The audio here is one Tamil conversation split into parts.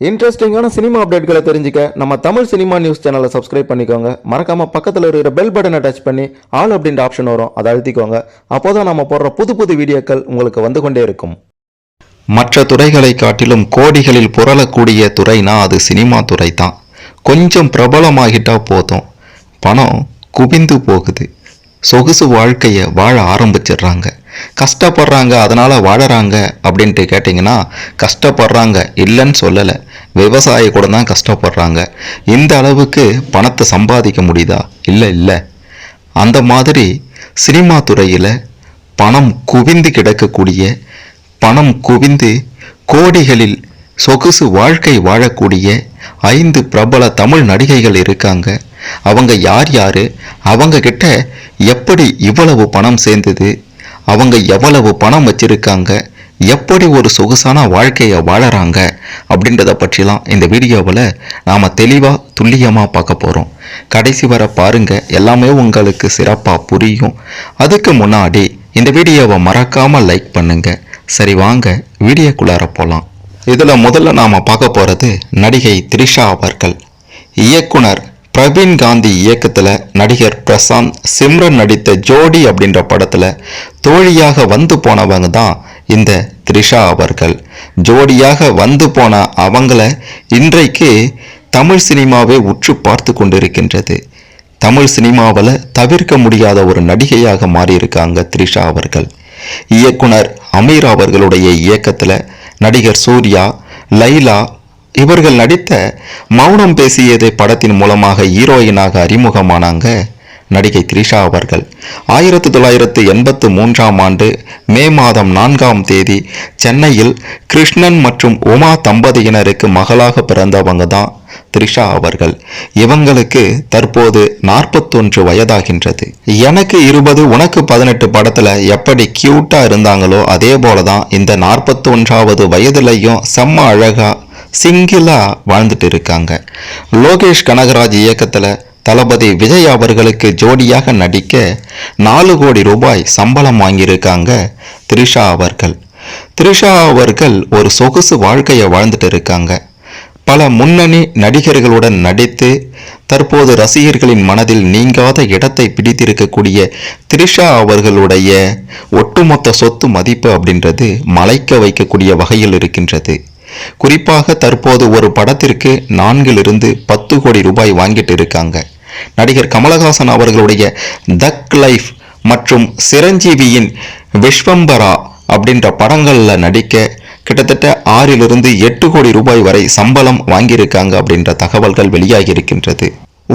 இன்ட்ரெஸ்டிங்கான சினிமா அப்டேட்களை தெரிஞ்சுக்க நம்ம தமிழ் சினிமா நியூஸ் சேனலை சப்ஸ்கிரைப் பண்ணிக்கோங்க. மறக்காம பக்கத்தில் இருக்கிற பெல் பட்டனை டச் பண்ணி ஆல் அப்படின்ற ஆப்ஷன் வரும். அதை அழுத்திக்கோங்க. அப்போதான் நம்ம போடுற புது புது வீடியோக்கள் உங்களுக்கு வந்து கொண்டே இருக்கும். மற்ற துறைகளை காட்டிலும் கோடிகளில் புரளக்கூடிய துறைனா அது சினிமா துறை தான். கொஞ்சம் பிரபலமாகிட்டா போதும். பணம் குவிந்து போகுது. சொகுசு வாழ்க்கையை வாழ ஆரம்பிச்சிடுறாங்க. கஷ்டப்படுறாங்க அதனால வாழறாங்க அப்படின்ட்டு கேட்டிங்கன்னா கஷ்டப்படுறாங்க இல்லைன்னு சொல்லலை. விவசாயி கூட தான் கஷ்டப்படுறாங்க. இந்த அளவுக்கு பணத்தை சம்பாதிக்க முடியுதா? இல்லை இல்லை. அந்த மாதிரி சினிமா துறையில் பணம் குவிந்து கிடக்கக்கூடிய பணம் குவிந்து கோடிகளில் சொகுசு வாழ்க்கை வாழக்கூடிய ஐந்து பிரபல தமிழ் நடிகைகள் இருக்காங்க. அவங்க யார் யாரு? அவங்க கிட்ட எப்படி இவ்வளவு பணம் சேர்ந்தது? அவங்க எவ்வளவு பணம் வச்சிருக்காங்க எப்படி ஒரு சொகுசான வாழ்க்கையை வாழறாங்க அப்படின்றத பற்றிலாம் இந்த வீடியோவில் நாம் தெளிவாக துல்லியமாக பார்க்க போகிறோம் கடைசி வரை பாருங்க எல்லாமே உங்களுக்கு சிறப்பாக புரியும். அதுக்கு முன்னாடி இந்த வீடியோவை மறக்காமல் லைக் பண்ணுங்கள் சரி வாங்க வீடியோக்குள்ளார போகலாம் இதில் முதல்ல நாம் பார்க்க போகிறது நடிகை த்ரிஷா அவர்கள். இயக்குனர் பிரவீன் காந்தி இயக்கத்தில் நடிகர் பிரசாந்த் சிம்ரன் நடித்த ஜோடி அப்படின்ற படத்தில் தோழியாக வந்து போனவங்க தான் இந்த த்ரிஷா அவர்கள். ஜோடியாக வந்து போன அவங்கள இன்றைக்கு தமிழ் சினிமாவே உற்று பார்த்து கொண்டிருக்கின்றது. தமிழ் சினிமாவில் தவிர்க்க முடியாத ஒரு நடிகையாக மாறியிருக்காங்க த்ரிஷா அவர்கள். இயக்குனர் அமீர் அவர்களுடைய இயக்கத்தில் நடிகர் சூர்யா லைலா இவர்கள் நடித்த மௌனம் பேசியது படத்தின் மூலமாக ஹீரோயினாக அறிமுகமானாங்க. நடிகை த்ரிஷா அவர்கள். ஆயிரத்தி தொள்ளாயிரத்து எண்பத்து மூன்றாம் ஆண்டு மே மாதம் நான்காம் தேதி சென்னையில் கிருஷ்ணன் மற்றும் உமா தம்பதியினருக்கு மகளாக பிறந்தவங்க தான் த்ரிஷா அவர்கள். இவங்களுக்கு தற்போது நாற்பத்தொன்று வயதாகின்றது. எனக்கு இருபது உனக்கு பதினெட்டு படத்தில் எப்படி கியூட்டாக இருந்தாங்களோ அதே போல தான் இந்த நாற்பத்தொன்றாவது வயதுலையும் செம்ம அழகா சிங்கிளா வாழ்ந்துட்டு இருக்காங்க. லோகேஷ் கனகராஜ் இயக்கத்தில் தளபதி விஜய் அவர்களுக்கு ஜோடியாக நடிக்க நாலு கோடி ரூபாய் சம்பளம் வாங்கியிருக்காங்க த்ரிஷா அவர்கள். த்ரிஷா அவர்கள் ஒரு சொகுசு வாழ்க்கையை வாழ்ந்துட்டு இருக்காங்க. பல முன்னணி நடிகர்களுடன் நடித்து தற்போது ரசிகர்களின் மனதில் நீங்காத இடத்தை பிடித்திருக்கக்கூடிய த்ரிஷா அவர்களுடைய ஒட்டுமொத்த சொத்து மதிப்பு அப்படின்றது மலைக்க வைக்கக்கூடிய வகையில் இருக்கின்றது. குறிப்பாக தற்போது ஒரு படத்திற்கு நான்கிலிருந்து பத்து கோடி ரூபாய் வாங்கிட்டு இருக்காங்க. நடிகர் கமலஹாசன் அவர்களுடைய தக் லைஃப் மற்றும் சிரஞ்சீவியின் விஸ்வம்பரா அப்படின்ற படங்களில் நடிக்க கிட்டத்தட்ட ஆறிலிருந்து எட்டு கோடி ரூபாய் வரை சம்பளம் வாங்கியிருக்காங்க அப்படின்ற தகவல்கள் வெளியாகி இருக்கின்றது.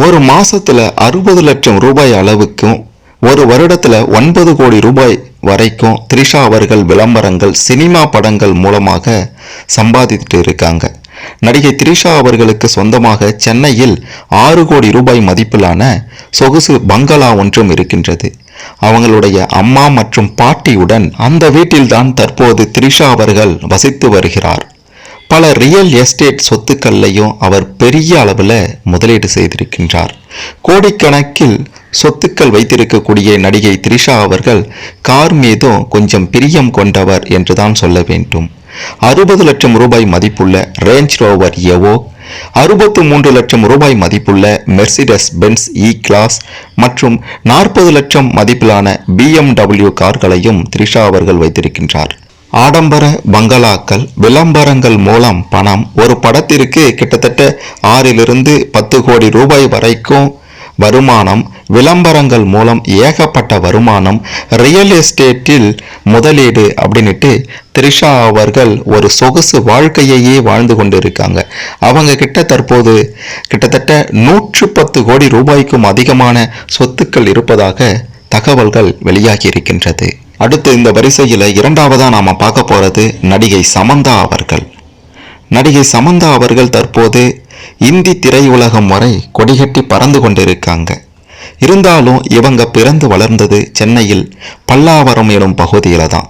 ஒரு மாசத்துல அறுபது லட்சம் ரூபாய் அளவுக்கும் ஒரு வருடத்துல ஒன்பது கோடி ரூபாய் வரைக்கும் த்ரிஷா அவர்கள் விளம்பரங்கள் சினிமா படங்கள் மூலமாக சம்பாதித்துட்டு இருக்காங்க. நடிகை த்ரிஷா அவர்களுக்கு சொந்தமாக சென்னையில் ஆறு கோடி ரூபாய் மதிப்பிலான சொகுசு பங்களா ஒன்றும் இருக்கின்றது. அவங்களுடைய அம்மா மற்றும் பாட்டியுடன் அந்த வீட்டில்தான் தற்போது த்ரிஷா அவர்கள் வசித்து வருகிறார். பல ரியல் எஸ்டேட் சொத்துக்கள்லையும் அவர் பெரிய அளவில் முதலீடு செய்திருக்கின்றார். கோடிக்கணக்கில் சொத்துக்கள் வைத்திருக்கக்கூடிய நடிகை த்ரிஷா அவர்கள் கார் மீதும் கொஞ்சம் பிரியம் கொண்டவர் என்றுதான் சொல்ல வேண்டும். அறுபது லட்சம் ரூபாய் மதிப்புள்ள ரேஞ்ச் ரோவர் எவோ அறுபத்து மூன்று லட்சம் ரூபாய் மதிப்புள்ள மெர்சிடஸ் பென்ஸ் இ கிளாஸ் மற்றும் நாற்பது லட்சம் மதிப்பிலான பிஎம்டபிள்யூ கார்களையும் த்ரிஷா அவர்கள் வைத்திருக்கின்றார். ஆடம்பர பங்களாக்கள் விளம்பரங்கள் மூலம் பணம் ஒரு படத்திற்கு கிட்டத்தட்ட ஆறிலிருந்து பத்து கோடி ரூபாய் வரைக்கும் வருமானம் விளம்பரங்கள் மூலம் ஏகப்பட்ட வருமானம் ரியல் எஸ்டேட்டில் முதலீடு அப்படின்னுட்டு த்ரிஷா அவர்கள் ஒரு சொகுசு வாழ்க்கையையே வாழ்ந்து கொண்டிருக்காங்க. அவங்க கிட்ட தற்போது கிட்டத்தட்ட நூற்று பத்து கோடி ரூபாய்க்கும் அதிகமான சொத்துக்கள் இருப்பதாக தகவல்கள் வெளியாகி இருக்கின்றது. அடுத்து இந்த வரிசையில் இரண்டாவதாக நாம் பார்க்க போகிறது நடிகை சமந்தா அவர்கள். நடிகை சமந்தா அவர்கள் தற்போது இந்தி திரையுலகம் வரை கொடிகட்டி பறந்து கொண்டிருக்காங்க. இருந்தாலும் இவங்க பிறந்து வளர்ந்தது சென்னையில் பல்லாவரம் எனும் பகுதியில தான்.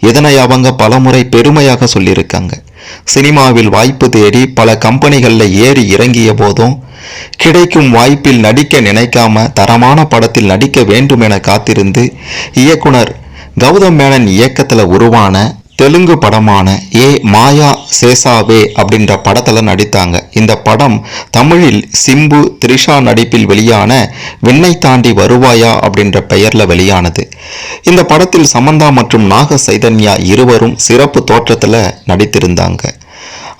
இதனை அவங்க பலமுறை பெருமையாக சொல்லியிருக்காங்க. சினிமாவில் வாய்ப்பு தேடி பல கம்பெனிகளில் ஏறி இறங்கிய போதும் கிடைக்கும் வாய்ப்பில் நடிக்க நினைக்காம தரமான படத்தில் நடிக்க வேண்டும் என காத்திருந்து இயக்குனர் கௌதம் மேனன் இயக்கத்தில் உருவான தெலுங்கு படமான ஏ மாயா சேசாவே அப்படின்ற படத்தில் நடித்தாங்க. இந்த படம் தமிழில் சிம்பு த்ரிஷா நடிப்பில் வெளியான விண்ணை தாண்டி வருவாயா அப்படின்ற பெயரில் வெளியானது. இந்த படத்தில் சமந்தா மற்றும் நாக சைதன்யா இருவரும் சிறப்பு தோற்றத்தில் நடித்திருந்தாங்க.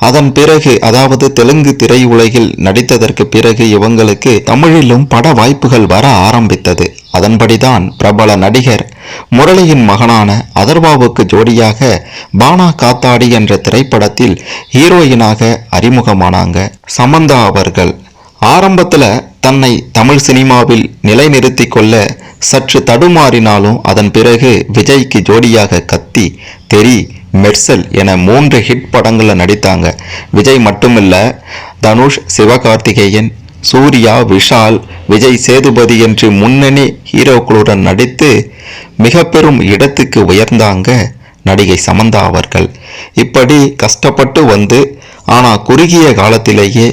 அதன் பிறகு அதாவது தெலுங்கு திரையுலகில் நடித்ததற்கு பிறகு இவங்களுக்கு தமிழிலும் பட வாய்ப்புகள் வர ஆரம்பித்தது. அதன்படிதான் பிரபல நடிகர் முரளியின் மகனான அதர்வாவுக்கு ஜோடியாக பானா காத்தாடி என்ற திரைப்படத்தில் ஹீரோயினாக அறிமுகமானாங்க சமந்தா அவர்கள். ஆரம்பத்தில் தன்னை தமிழ் சினிமாவில் நிலைநிறுத்தி கொள்ள சற்று தடுமாறினாலும் அதன் பிறகு விஜய்க்கு ஜோடியாக கத்தி தெரி மெர்சல் என மூன்று ஹிட் படங்களில் நடித்தாங்க. விஜய் மட்டுமில்ல தனுஷ் சிவகார்த்திகேயன் சூர்யா விஷால் விஜய் சேதுபதி என்று முன்னணி ஹீரோக்களுடன் நடித்து மிக பெரும் இடத்துக்கு உயர்ந்தாங்க நடிகை சமந்தா அவர்கள். இப்படி கஷ்டப்பட்டு வந்து ஆனால் குறுகிய காலத்திலேயே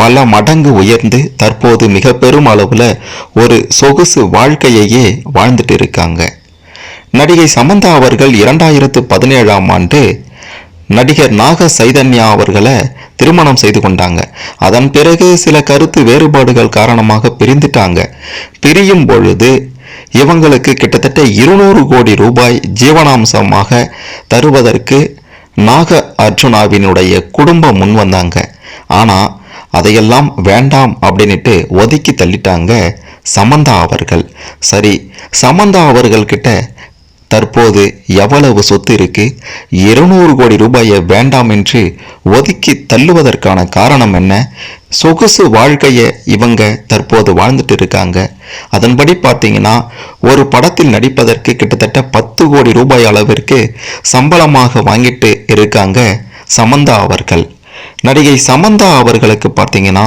பல மடங்கு உயர்ந்து தற்போது மிக பெரும் அளவில் ஒரு சொகுசு வாழ்க்கையையே வாழ்ந்துட்டு இருக்காங்க. நடிகை சமந்தா அவர்கள் இரண்டாயிரத்து பதினேழாம் ஆண்டு நடிகர் நாக சைதன்யா அவர்களை திருமணம் செய்து கொண்டாங்க. அதன் பிறகு சில கருத்து வேறுபாடுகள் காரணமாக பிரிந்துட்டாங்க. பிரியும் பொழுது இவங்களுக்கு கிட்டத்தட்ட இருநூறு கோடி ரூபாய் ஜீவனாம்சமாக தருவதற்கு நாக அர்ஜுனாவினுடைய குடும்பம் முன் வந்தாங்க. ஆனால் அதையெல்லாம் வேண்டாம் அப்படின்னுட்டு ஒதுக்கி தள்ளிட்டாங்க சமந்தா அவர்கள். சரி சமந்தா அவர்கள்கிட்ட தற்போது எவ்வளவு சொத்து இருக்கு? இருநூறு கோடி ரூபாயை வேண்டாம் என்று ஒதுக்கி தள்ளுவதற்கான காரணம் என்ன? சொகுசு வாழ்க்கையை இவங்க தற்போது வாழ்ந்துட்டு இருக்காங்க. அதன்படி பார்த்தீங்கன்னா ஒரு படத்தில் நடிப்பதற்கு கிட்டத்தட்ட பத்து கோடி ரூபாய் அளவிற்கு சம்பளமாக வாங்கிட்டு இருக்காங்க சமந்தா அவர்கள். நடிகை சமந்தா அவர்களுக்கு பார்த்தீங்கன்னா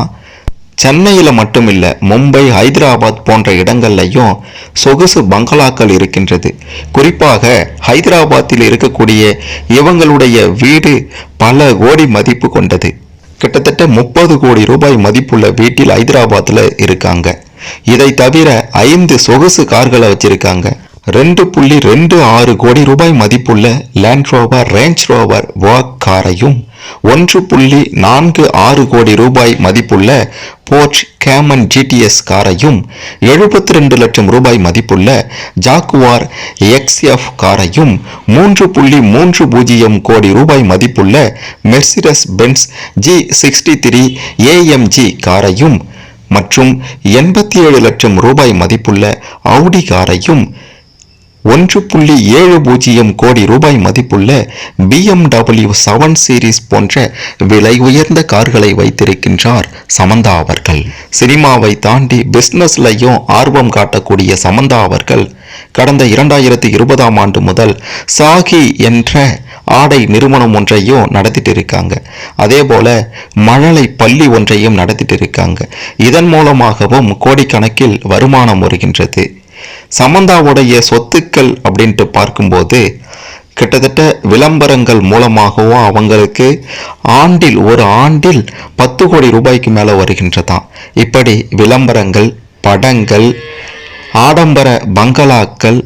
சென்னையில் மட்டும் இல்லை மும்பை ஹைதராபாத் போன்ற இடங்கள்லையும் சொகுசு பங்களாக்கள் இருக்கின்றது. குறிப்பாக ஹைதராபாத்தில் இருக்கக்கூடிய இவங்களுடைய வீடு பல கோடி மதிப்பு கொண்டது. கிட்டத்தட்ட முப்பது கோடி ரூபாய் மதிப்புள்ள வீட்டில் ஹைதராபாத்தில் இருக்காங்க. இதை தவிர ஐந்து சொகுசு கார்களை வச்சிருக்காங்க. ரெண்டு புள்ளி ரெண்டு ஆறு கோடி ரூபாய் மதிப்புள்ள Land Rover Range Rover Vogue காரையும் ஒன்று புள்ளி நான்கு ஆறு கோடி ரூபாய் மதிப்புள்ள போர்ச் கேமன் ஜிடிஎஸ் காரையும் எழுபத்தி ரெண்டு லட்சம் ரூபாய் மதிப்புள்ள ஜாக்குவார் எக்ஸ்எஃப் காரையும் மூன்று புள்ளி மூன்று பூஜ்ஜியம் கோடி ரூபாய் மதிப்புள்ள Mercedes Benz G sixty three AMG காரையும் மற்றும் எண்பத்தி ஏழு லட்சம் ரூபாய் மதிப்புள்ள அவுடி காரையும் ஒன்று புள்ளி ஏழு பூஜ்ஜியம் கோடி ரூபாய் மதிப்புள்ள பிஎம்டபிள்யூ செவன் சீரிஸ் போன்ற விலை உயர்ந்த கார்களை வைத்திருக்கின்றார் சமந்தா அவர்கள். சினிமாவை தாண்டி பிஸ்னஸ்லையும் ஆர்வம் காட்டக்கூடிய சமந்தா அவர்கள் கடந்த இரண்டாயிரத்தி இருபதாம் ஆண்டு முதல் சாகி என்ற ஆடை நிறுவனம் ஒன்றையும் நடத்திட்டு இருக்காங்க அதே போல மழலை பள்ளி ஒன்றையும் நடத்திட்டு இருக்காங்க இதன் மூலமாகவும் கோடிக்கணக்கில் வருமானம் வருகின்றது. சமந்தாவுடைய சொத்துக்கள் அப்படின்ட்டு பார்க்கும்போது கிட்டத்தட்ட விளம்பரங்கள் மூலமாகவும் அவங்களுக்கு ஆண்டில் ஒரு ஆண்டில் பத்து கோடி ரூபாய்க்கு மேலே வருகின்றதாம். இப்படி விளம்பரங்கள் படங்கள் ஆடம்பர பங்களாக்கள்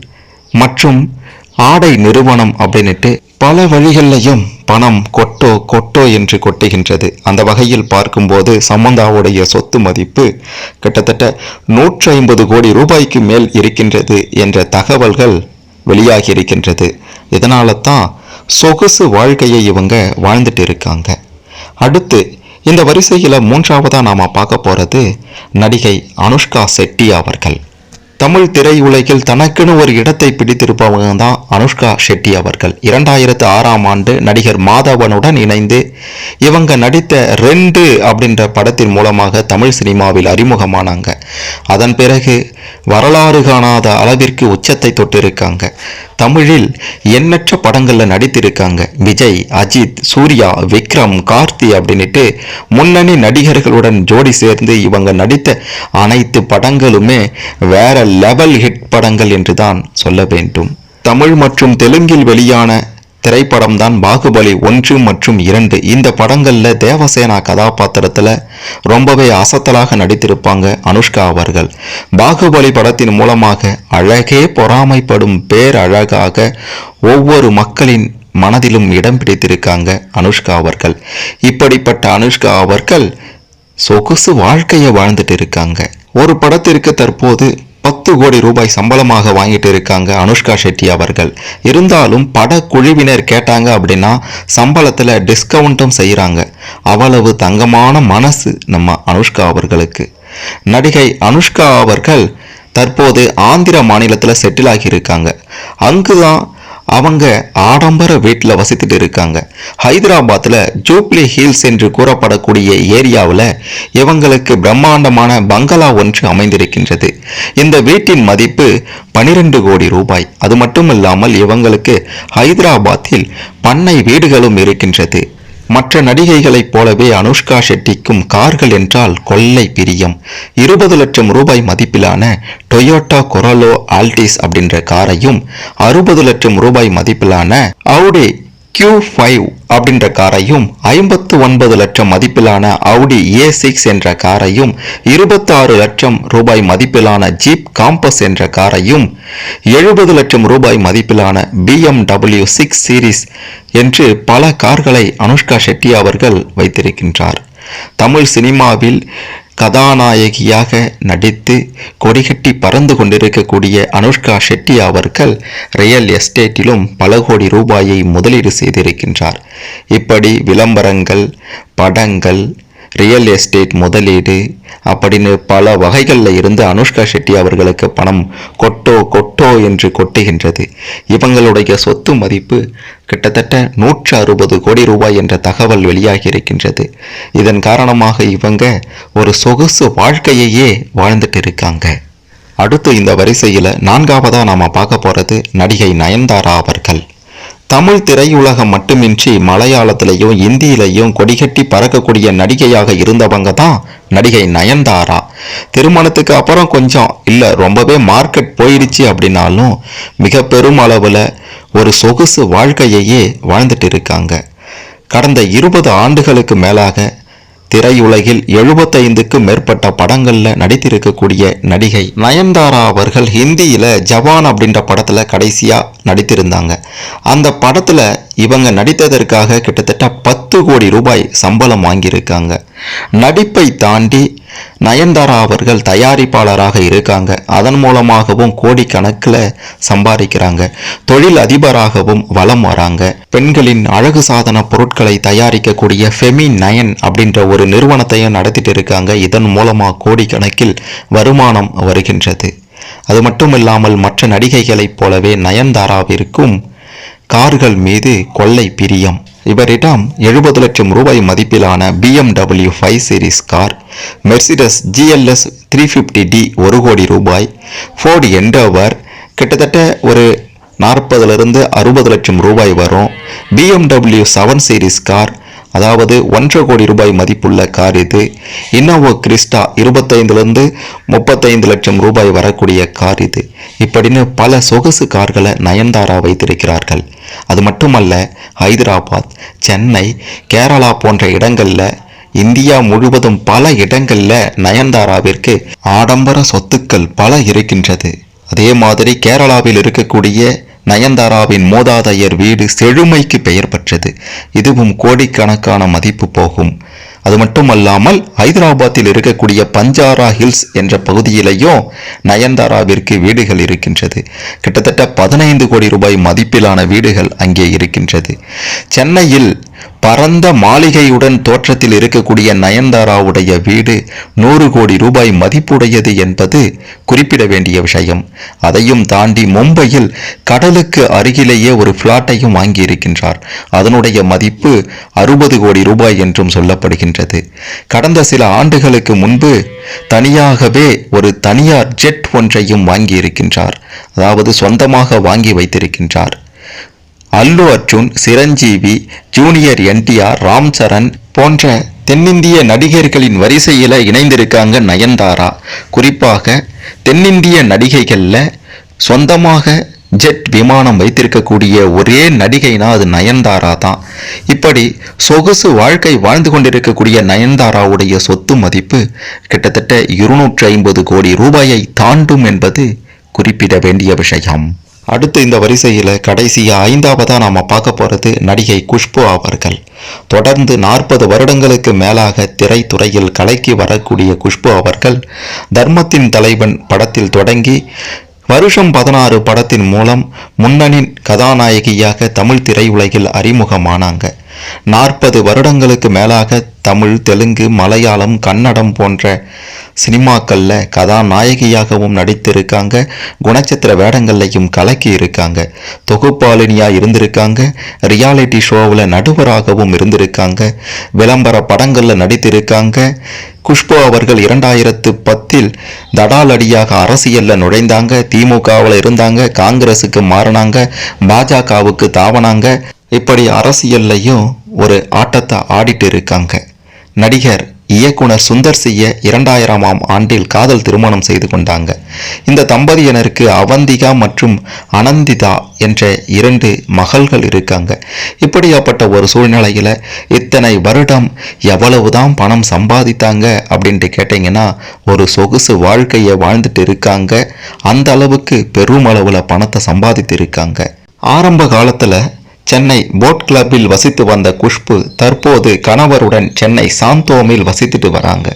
மற்றும் ஆடை நிறுவனம் அப்படின்னுட்டு பல வழிகளிலையும் பணம் கொட்டோ கொட்டோ என்று கொட்டுகின்றது. அந்த வகையில் பார்க்கும்போது சம்பந்தாவுடைய சொத்து மதிப்பு கிட்டத்தட்ட நூற்றி ஐம்பது கோடி ரூபாய்க்கு மேல் இருக்கின்றது என்ற தகவல்கள் வெளியாகி இருக்கின்றது. இதனால தான் சொகுசு வாழ்க்கையை இவங்க வாழ்ந்துட்டு இருக்காங்க. அடுத்து இந்த வரிசையில் மூன்றாவதாக நாம் பார்க்க போகிறது நடிகை அனுஷ்கா செட்டி அவர்கள். தமிழ் திரையுலகில் தனக்குன்னு ஒரு இடத்தை பிடித்திருப்பவங்க தான் அனுஷ்கா ஷெட்டி அவர்கள். இரண்டாயிரத்து ஆறாம் ஆண்டு நடிகர் மாதவனுடன் இணைந்து இவங்க நடித்த ரெண்டு அப்படின்ற படத்தின் மூலமாக தமிழ் சினிமாவில் அறிமுகமானாங்க. அதன் பிறகு வரலாறு காணாத அளவிற்கு உச்சத்தை தொட்டிருக்காங்க. தமிழில் எண்ணற்ற படங்களில் நடித்திருக்காங்க. விஜய் அஜித் சூர்யா விக்ரம் கார்த்தி அப்படின்னுட்டு முன்னணி நடிகர்களுடன் ஜோடி சேர்ந்து இவங்க நடித்த அனைத்து படங்களுமே வேற லெவல் ஹிட் படங்கள் என்று தான் சொல்ல வேண்டும். தமிழ் மற்றும் தெலுங்கில் வெளியான திரைப்படம் தான் பாகுபலி ஒன்று மற்றும் இரண்டு. இந்த படங்களில் தேவசேனா கதாபாத்திரத்தில் ரொம்பவே அசத்தலாக நடித்திருப்பாங்க அனுஷ்கா அவர்கள். பாகுபலி படத்தின் மூலமாக அழகே பொறாமைப்படும் பேரழகாக ஒவ்வொரு மக்களின் மனதிலும் இடம் பிடித்திருக்காங்க அனுஷ்கா அவர்கள். இப்படிப்பட்ட அனுஷ்கா அவர்கள் சொகுசு வாழ்க்கையை வாழ்ந்துட்டு இருக்காங்க. ஒரு படத்திற்கு தற்போது பத்து கோடி ரூபாய் சம்பளமாக வாங்கிட்டு இருக்காங்க அனுஷ்கா ஷெட்டி அவர்கள். இருந்தாலும் படக்குழுவினர் கேட்டாங்க அப்படின்னா சம்பளத்தில் டிஸ்கவுண்ட்டும் செய்கிறாங்க அவ்வளவு தங்கமான மனசு நம்ம அனுஷ்கா அவர்களுக்கு. நடிகை அனுஷ்கா அவர்கள் தற்போது ஆந்திர மாநிலத்தில் செட்டில் ஆகியிருக்காங்க அங்கு தான் அவங்க ஆடம்பர வீட்டில் வசித்துட்டு இருக்காங்க. ஹைதராபாத்தில் ஜூப்ளி ஹில்ஸ் என்று கூறப்படக்கூடிய ஏரியாவில் இவங்களுக்கு பிரம்மாண்டமான பங்களா ஒன்று அமைந்திருக்கின்றது. இந்த வீட்டின் மதிப்பு பனிரெண்டு கோடி ரூபாய். அது மட்டும் இல்லாமல் இவங்களுக்கு ஹைதராபாத்தில் பண்ணை வீடுகளும் இருக்கின்றது. மற்ற நடிகைகளைப் போலவே அனுஷ்கா ஷெட்டிக்கும் கார்கள் என்றால் கொள்ளை பிரியம். இருபது லட்சம் ரூபாய் மதிப்பிலான டொயோட்டா கொரலோ ஆல்டிஸ் அப்படின்ற காரையும் அறுபது லட்சம் ரூபாய் மதிப்பிலான அவுடே Q5 ஃபைவ் அப்படின்ற காரையும் ஐம்பத்து ஒன்பது லட்சம் மதிப்பிலான அவுடி ஏ சிக்ஸ் என்ற காரையும் இருபத்தாறு லட்சம் ரூபாய் மதிப்பிலான ஜீப் காம்பஸ் என்ற காரையும் எழுபது லட்சம் ரூபாய் மதிப்பிலான பிஎம்டபிள்யூ சிக்ஸ் சீரிஸ் என்று பல கார்களை அனுஷ்கா ஷெட்டி அவர்கள் வைத்திருக்கின்றார். தமிழ் சினிமாவில் கதாநாயகியாக நடித்து கொடிகட்டி பறந்து கொண்டிருக்கக்கூடிய அனுஷ்கா ஷெட்டி அவர்கள் ரியல் எஸ்டேட்டிலும் பல கோடி ரூபாயை முதலீடு செய்திருக்கின்றார். இப்படி விளம்பரங்கள் படங்கள் ரியல் எஸ்டேட் முதலீடு அப்படின்னு பல வகைகளில் இருந்து அனுஷ்கா ஷெட்டி அவர்களுக்கு பணம் கொட்டோ கொட்டோ என்று கொட்டுகின்றது. இவங்களுடைய சொத்து மதிப்பு கிட்டத்தட்ட நூற்று அறுபது கோடி ரூபாய் என்ற தகவல் வெளியாகி இருக்கின்றது. இதன் காரணமாக இவங்க ஒரு சொகுசு வாழ்க்கையையே வாழ்ந்துட்டு இருக்காங்க. அடுத்து இந்த வரிசையில் நான்காவதாக நாம் பார்க்க போகிறது நடிகை நயன்தாரா அவர்கள். தமிழ் திரையுலகம் மட்டுமின்றி மலையாளத்திலையும் இந்தியிலையும் கொடிகட்டி பறக்கக்கூடிய நடிகையாக இருந்தவங்க தான் நடிகை நயன்தாரா. திருமணத்துக்கு அப்புறம் கொஞ்சம் இல்லை ரொம்பவே மார்க்கெட் போயிடுச்சு அப்படின்னாலும் மிக பெரும் அளவில் ஒரு சொகுசு வாழ்க்கையையே வாழ்ந்துட்டு இருக்காங்க. கடந்த இருபது ஆண்டுகளுக்கு மேலாக திரையுலகில் எழுபத்தைந்துக்கும் மேற்பட்ட படங்கள்ல நடித்திருக்கக்கூடிய நடிகை நயன்தாரா அவர்கள் ஹிந்தியில ஜவான் அப்படின்ற படத்துல கடைசியா நடித்திருந்தாங்க. அந்த படத்துல இவங்க நடித்ததற்காக கிட்டத்தட்ட பத்து கோடி ரூபாய் சம்பளம் வாங்கியிருக்காங்க. நடிப்பை தாண்டி நயன்தாரா அவர்கள் தயாரிப்பாளராக இருக்காங்க. அதன் மூலமாகவும் கோடிக்கணக்கில் சம்பாதிக்கிறாங்க. தொழில் அதிபராகவும் வலம் வராங்க. பெண்களின் அழகு சாதன பொருட்களை தயாரிக்கக்கூடிய ஃபெமி நயன் அப்படின்ற ஒரு நிறுவனத்தையும் நடத்திட்டு இருக்காங்க. இதன் மூலமாக கோடிக்கணக்கில் வருமானம் வருகின்றது. அது மட்டும் இல்லாமல் மற்ற நடிகைகளைப் போலவே நயன்தாராவிற்கும் கார்கள் மீது கொள்ளை பிரியம். இவரிடம் எழுபது லட்சம் ரூபாய் மதிப்பிலான BMW five series car Mercedes GLS three fifty D ஒரு கோடி ரூபாய் ஃபோர்டு எண்டோவர் கிட்டத்தட்ட ஒரு நாற்பதுலேருந்து அறுபது லட்சம் ரூபாய் வரும் பிஎம்டபிள்யூ செவன் சீரிஸ் கார் அதாவது ஒன்றரை கோடி ரூபாய் மதிப்புள்ள கார் இது. இன்னோவோ கிறிஸ்டா இருபத்தைந்துலேருந்து முப்பத்தைந்து லட்சம் ரூபாய் வரக்கூடிய கார் இது. இப்படின்னு பல சொகுசு கார்களை நயன்தாரா வைத்திருக்கிறார்கள். அது மட்டுமல்ல ஹைதராபாத் சென்னை கேரளா போன்ற இடங்களில் இந்தியா முழுவதும் பல இடங்களில் நயன்தாராவிற்கு ஆடம்பர சொத்துக்கள் பல இருக்கின்றது. அதே மாதிரி கேரளாவில் இருக்கக்கூடிய நயன்தாராவின் மூதாதையர் வீடு செழுமைக்கு பெயர் பெற்றது. இதுவும் கோடிக்கணக்கான மதிப்பு போகும். அது மட்டுமல்லாமல் ஹைதராபாத்தில் இருக்கக்கூடிய பஞ்சாரா ஹில்ஸ் என்ற பகுதியிலேயும் நயன்தாராவிற்கு வீடுகள் இருக்கின்றது. கிட்டத்தட்ட பதினைந்து கோடி ரூபாய் மதிப்பிலான வீடுகள் அங்கே இருக்கின்றது. சென்னையில் பரந்த மாளிகையுடன் தோற்றத்தில் இருக்கக்கூடிய நயன்தாராவுடைய வீடு நூறு கோடி ரூபாய் மதிப்புடையது என்பது குறிப்பிட வேண்டிய விஷயம். அதையும் தாண்டி மும்பையில் கடலுக்கு அருகிலேயே ஒரு பிளாட்டையும் வாங்கி இருக்கின்றார் அதனுடைய மதிப்பு அறுபது கோடி ரூபாய் என்றும் சொல்லப்படுகின்றது. கடந்த சில ஆண்டுகளுக்கு முன்பு தனியாகவே ஒரு தனியார் ஜெட் ஒன்றையும் வாங்கி இருக்கின்றார் அதாவது சொந்தமாக வாங்கி வைத்திருக்கின்றார். அல்லு அர்ஜுன் சிரஞ்சீவி ஜூனியர் என்டிஆர் ராம் சரண் போன்ற தென்னிந்திய நடிகர்களின் வரிசையில் இணைந்திருக்காங்க நயன்தாரா. குறிப்பாக தென்னிந்திய நடிகைகளில் சொந்தமாக ஜெட் விமானம் வைத்திருக்கக்கூடிய ஒரே நடிகைனா அது நயன்தாரா தான். இப்படி சொகுசு வாழ்க்கை வாழ்ந்து கொண்டிருக்கக்கூடிய நயன்தாராவுடைய சொத்து மதிப்பு கிட்டத்தட்ட இருநூற்றி ஐம்பது கோடி ரூபாயை தாண்டும் என்பது குறிப்பிட வேண்டிய விஷயம். அடுத்து இந்த வரிசையில் கடைசியாக ஐந்தாவதாக நாம் பார்க்க போகிறது நடிகை குஷ்பு அவர்கள். தொடர்ந்து நாற்பது வருடங்களுக்கு மேலாக திரைத்துறையில் கலைக்கு வரக்கூடிய குஷ்பு அவர்கள் தர்மத்தின் தலைவன் படத்தில் தொடங்கி வருஷம் பதினாறு படத்தின் மூலம் முன்னணி கதாநாயகியாக தமிழ் திரையுலகில் அறிமுகமானாங்க. நாற்பது வருடங்களுக்கு மேலாக தமிழ் தெலுங்கு மலையாளம் கன்னடம் போன்ற சினிமாக்களில் கதாநாயகியாகவும் நடித்திருக்காங்க. குணச்சித்திர வேடங்கள்லையும் கலக்கி இருக்காங்க தொகுப்பாளினியாக இருந்திருக்காங்க. ரியாலிட்டி ஷோவில் நடுவராகவும் இருந்திருக்காங்க. விளம்பர படங்களில் நடித்திருக்காங்க. குஷ்பு அவர்கள் இரண்டாயிரத்து பத்தில் தடாலடியாக அரசியலில் நுழைந்தாங்க. திமுகவில் இருந்தாங்க. காங்கிரஸுக்கு மாறினாங்க. பாஜகவுக்கு தாவனாங்க. இப்படி அரசியல்லையும் ஒரு ஆட்டத்தை ஆடிட்டு இருக்காங்க. நடிகர் இயக்குனர் சுந்தர் சிய இரண்டாயிரமாம் ஆண்டில் காதல் திருமணம் செய்து கொண்டாங்க. இந்த தம்பதியினருக்கு அவந்திகா மற்றும் அனந்திதா என்ற இரண்டு மகள்கள் இருக்காங்க. இப்படியாப்பட்ட ஒரு சூழ்நிலையில் இத்தனை வருடம் எவ்வளவுதான் பணம் சம்பாதித்தாங்க அப்படின்ட்டு கேட்டிங்கன்னா ஒரு சொகுசு வாழ்க்கையை வாழ்ந்துட்டு இருக்காங்க. அந்த அளவுக்கு பெருமளவில் பணத்தை சம்பாதித்து இருக்காங்க. ஆரம்ப காலத்தில் சென்னை போட் கிளப்பில் வசித்து வந்த குஷ்பு தற்போது கணவருடன் சென்னை சாந்தோமில் வசித்துட்டு வராங்க.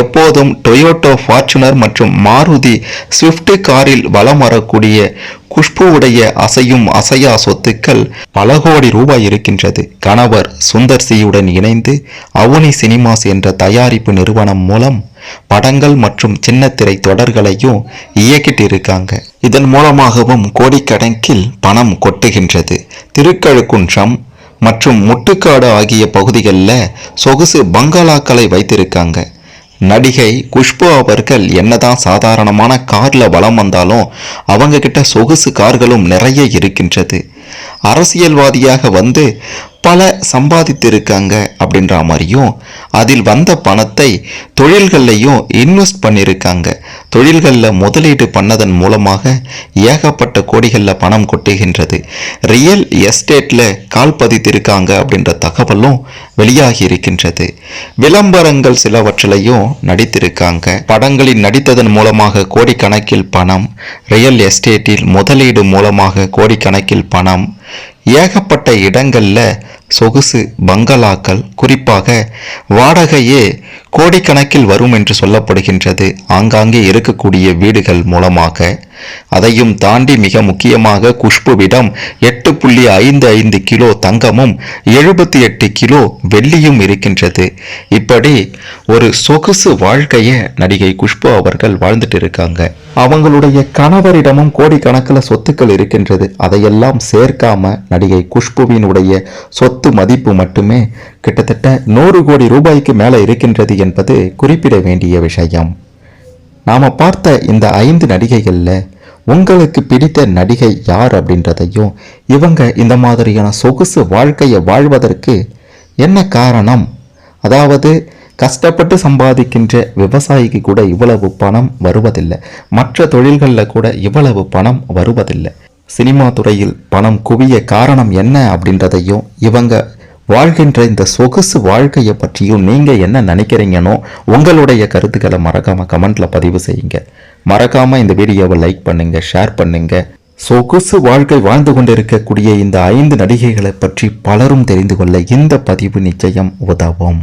எப்போதும் டொயோட்டோ ஃபார்ச்சுனர் மற்றும் மாருதி ஸ்விஃப்ட் காரில் வலம் வரக்கூடிய குஷ்புவுடைய அசையும் அசையா சொத்துக்கள் பல கோடி ரூபாய் இருக்கின்றது. கணவர் சுந்தர் சியுடன் இணைந்து அவனி சினிமாஸ் என்ற தயாரிப்பு நிறுவனம் மூலம் படங்கள் மற்றும் சின்னத்திரை தொடர்களையும் இயக்கிட்டு இருக்காங்க இதன் மூலமாகவும் கோடிக்கணக்கில் பணம் கொட்டுகின்றது. திருக்கழுக்குன்றம் மற்றும் முட்டுக்காடு ஆகிய பகுதிகளில் சொகுசு பங்களாக்களை வைத்திருக்காங்க. நடிகை குஷ்பு அவர்கள் என்னதான் சாதாரணமான கார்ல வளம் வந்தாலும் அவங்க கிட்ட சொகுசு கார்களும் நிறைய இருக்கின்றது. அரசியல்வாதியாக வந்து பல சம்பாதித்திருக்காங்க அப்படின்ற மாதிரியும் அதில் வந்த பணத்தை தொழில்கள்லையும் இன்வெஸ்ட் பண்ணியிருக்காங்க தொழில்களில் முதலீடு பண்ணதன் மூலமாக ஏகப்பட்ட கோடிகளில் பணம் கொட்டுகின்றது. ரியல் எஸ்டேட்டில் கால் பதித்திருக்காங்க அப்படின்ற தகவலும் வெளியாகி இருக்கின்றது. விளம்பரங்கள் சிலவற்றிலையும் நடித்திருக்காங்க. படங்களில் நடித்ததன் மூலமாக கோடிக்கணக்கில் பணம் ரியல் எஸ்டேட்டில் முதலீடு மூலமாக கோடிக்கணக்கில் பணம் ஏகப்பட்ட இடங்களில் சொகுசு பங்களாக்கள் குறிப்பாக வாடகையே கோடிக்கணக்கில் வரும் என்று சொல்லப்படுகின்றது. ஆங்காங்கே இருக்கக்கூடிய வீடுகள் மூலமாக. அதையும் தாண்டி மிக முக்கியமாக குஷ்புவிடம் எட்டு புள்ளி ஐந்து ஐந்து கிலோ தங்கமும் எழுபத்தி எட்டு கிலோ வெள்ளியும் இருக்கின்றது. இப்படி ஒரு சொகுசு வாழ்க்கையை நடிகை குஷ்பு அவர்கள் வாழ்ந்துட்டு இருக்காங்க. அவங்களுடைய கணவரிடமும் கோடிக்கணக்கில் சொத்துக்கள் இருக்கின்றது. அதையெல்லாம் சேர்க்காம நடிகை குஷ்புவினுடைய சொத்து மதிப்பு மட்டுமே கிட்டத்தட்ட நூறு கோடி ரூபாய்க்கு மேலே இருக்கின்றது என்பது குறிப்பிட வேண்டிய விஷயம். நாம பார்த்த இந்த ஐந்து நடிகைகளில் உங்களுக்கு பிடித்த நடிகை யார் அப்படின்றதையும் இவங்க இந்த மாதிரியான சொகுசு வாழ்க்கையை வாழ்வதற்கு என்ன காரணம்? அதாவது கஷ்டப்பட்டு சம்பாதிக்கின்ற விவசாயிக்கு கூட இவ்வளவு பணம் வருவதில்லை. மற்ற தொழில்களில் கூட இவ்வளவு பணம் வருவதில்லை. சினிமா துறையில் பணம் குவிய காரணம் என்ன அப்படின்றதையும் இவங்க வாழ்கின்ற இந்த சொகுசு வாழ்க்கையை பற்றியும் நீங்கள் என்ன நினைக்கிறீங்கனோ உங்களுடைய கருத்துக்களை மறக்காமல் கமெண்ட்டில் பதிவு செய்யுங்க. மறக்காமல் இந்த வீடியோவை லைக் பண்ணுங்கள் ஷேர் பண்ணுங்கள் சொகுசு வாழ்க்கை வாழ்ந்து கொண்டிருக்கக்கூடிய இந்த ஐந்து நடிகைகளை பற்றி பலரும் தெரிந்து கொள்ள இந்த பதிவு நிச்சயம் உதவும்.